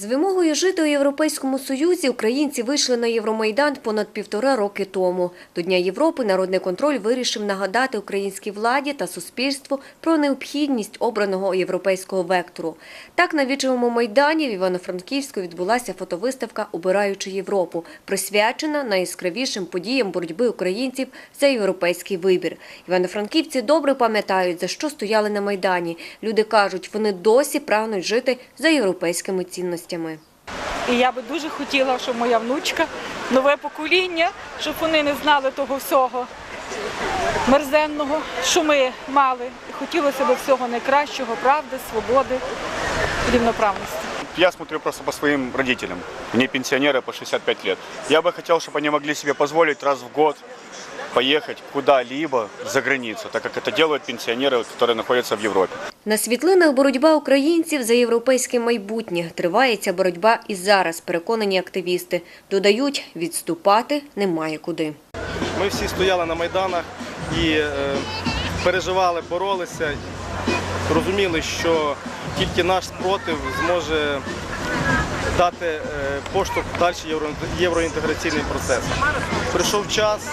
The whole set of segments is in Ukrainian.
З вимогою жити у Європейському Союзі українці вийшли на Євромайдан понад півтора роки тому. До Дня Європи народний контроль вирішив нагадати українській владі та суспільству про необхідність обраного європейського вектору. Так на вічовому майдані в Івано-Франківську відбулася фотовиставка Убираючи Європу, присвячена найяскравішим подіям боротьби українців за європейський вибір. Івано-франківці добре пам'ятають, за що стояли на майдані. Люди кажуть, вони досі прагнуть жити за європейськими цінностями І я би дуже хотіла, щоб моя внучка, нове покоління, щоб вони не знали того всього мерзенного, що ми мали. І хотілося б всього найкращого, правди, свободи, рівноправності. Я смотрю просто по своим родителям. Мне пенсионеры по 65 лет. Я бы хотел, чтобы они могли себе позволить раз в год поехать куда-либо за границу, так как это делают пенсионеры, которые находятся в Европе. На світлинах боротьба українців за європейське майбутнє. Триває ця боротьба і зараз, переконані активісти. Додають, відступати немає куди. Ми всі стояли на майданах і е, переживали, боролися, розуміли, що тільки наш спротив зможе дати е, поштовх далі євроінтеграційний процес. Прийшов час,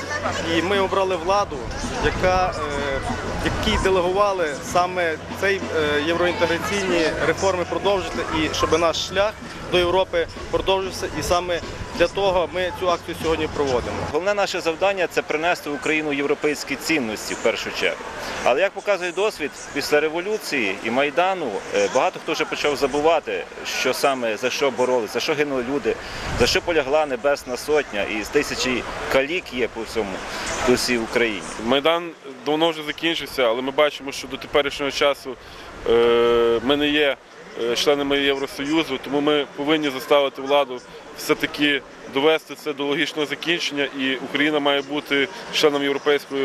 і ми обрали владу, яка, е, якій делегували саме цей е, євроінтеграційні реформи продовжити і щоб наш шлях до Європи продовжився. І саме для того ми цю акцію сьогодні проводимо. Головне наше завдання це принести в Україну європейські цінності в першу чергу. Але як показує досвід, після революції і майдану е, багато хто вже почав забувати, що саме за що боролися, за що гинули люди, за що полягла Небесна Сотня, і з тисячі калік є по всьому по всій Україні. Майдан давно вже закінчився, але ми бачимо, що до теперішнього часу е, ми не є е, членами Євросоюзу, тому ми повинні заставити владу все-таки довести це до логічного закінчення, і Україна має бути членом Європейського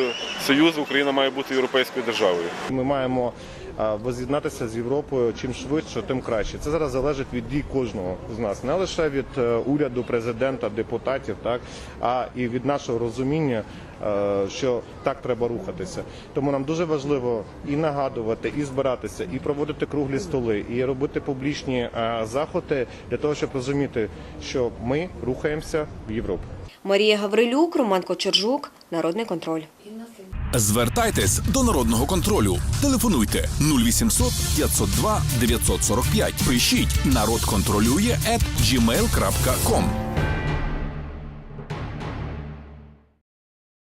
Союзу, Україна має бути європейською державою. Ми маємо воз'єднатися з Європою чим швидше, тим краще. Це зараз залежить від дій кожного з нас, не лише від е, уряду, президента, депутатів, так а і від нашого розуміння, е, що так треба рухатися. Тому нам дуже важливо і нагадувати, і збиратися, і проводити круглі столи, і робити публічні е, заходи для того, щоб розуміти, що ми рухаємося в Європу. Марія Гаврилюк, Роман Кочержук, Народний контроль. Звертайтесь до народного контролю. Телефонуйте 0800 502 945. Пишіть народ контролює at gmail.com.